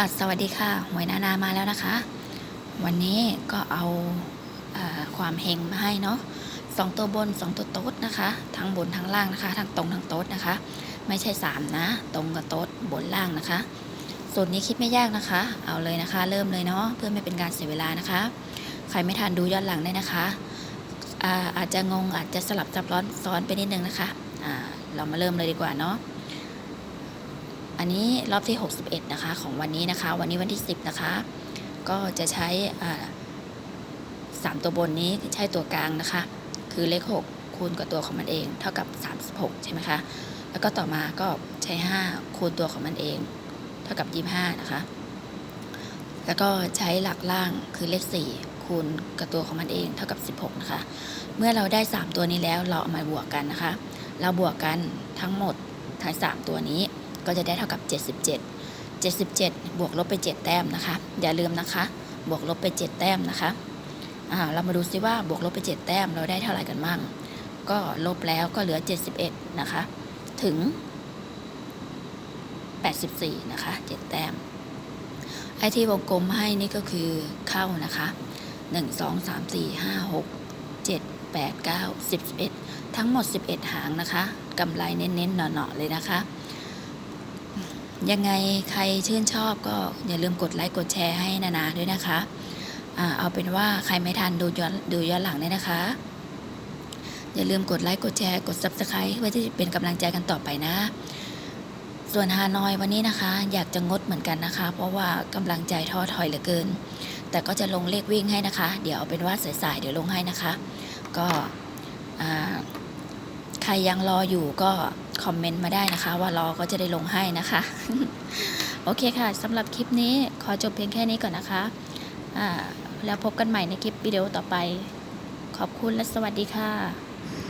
ค่ะ สวัสดีค่ะ หวยนานามาแล้วนะคะ วันนี้ก็เอาอความเฮงมาให้เนาะสองตัวบนสองตัวโต๊ดนะคะ ทั้งบนทั้งล่างนะคะ ทั้งตรงทั้งโต๊ดนะคะ ไม่ใช่สามนะ ตรงกับโต๊ดบนล่างนะคะ สูตรนี้คิดไม่ยากนะคะ เอาเลยนะคะ เริ่มเลยเนาะ เพื่อไม่เป็นการเสียเวลานะคะ ใครไม่ทันดูย้อนหลังได้นะคะอาอาจจะงงอาจจะสลับซับซ้อนซ้อนไปนิดนึงนะคะเรามาเริ่มเลยดีกว่าเนาะ อันนี้รอบที่ 61 นะคะ ของวันนี้นะคะ วันนี้วันที่ 10 นะคะ ก็จะใช้สามตัวบนนี้ใช้ตัวกลางนะคะ คือเลข 6 คูณกับตัวของมันเอง เท่ากับ 36 ใช่ไหมคะ แล้วก็ต่อมาก็ใช้ 5 คูณตัวของมันเอง เท่ากับ 25 นะคะ แล้วก็ใช้หลักล่างคือเลข 4 คูณกับตัวของมันเอง เท่ากับ 16 นะคะ เมื่อเราได้ 3 ตัวนี้แล้วเราเอามาบวกกันนะคะ เราบวกกันทั้งหมดทั้ง3ตัวนี้ ก็จะได้เท่ากับ 77 77 บวกลบไป 7 แต้มนะคะ อย่าลืมนะคะ บวกลบไป 7 แต้มนะคะเรามาดูซิว่าบวกลบไป 7 แต้มเราได้เท่าไหร่กันบ้าง ก็ลบแล้วก็เหลือ 71 นะคะ ถึง 84 นะคะ 7 แต้ม ไอที่วงกลมให้นี่ก็คือเข้านะคะ 1 2 3 4 5 6 7 8 9 10 11 ทั้งหมด 11 หางนะคะกำไรเน้นๆหน่อๆเลยนะคะ ยังไงใครชื่นชอบก็อย่าลืมกดไลค์กดแชร์ให้นานาด้วยนะคะเอาเป็นว่าใครไม่ทันดูย้อนดูย้อนหลังได้นะคะ อย่าลืมกดไลค์กดแชร์กด subscribe เพื่อที่จะเป็นกำลังใจกันต่อไปนะ ส่วนฮานอยวันนี้นะคะ อยากจะงดเหมือนกันนะคะ เพราะว่ากำลังใจท้อถอยเหลือเกิน แต่ก็จะลงเลขวิ่งให้นะคะ เดี๋ยวเอาเป็นว่าสายๆเดี๋ยวลงให้นะคะ ก็อ่า ใครยังรออยู่ก็คอมเมนต์มาได้นะคะ ว่ารอก็จะได้ลงให้นะคะ โอเคค่ะสำหรับคลิปนี้ขอจบเพียงแค่นี้ก่อนนะคะแล้วพบกันใหม่ในคลิปวิดีโอต่อไป ขอบคุณและสวัสดีค่ะ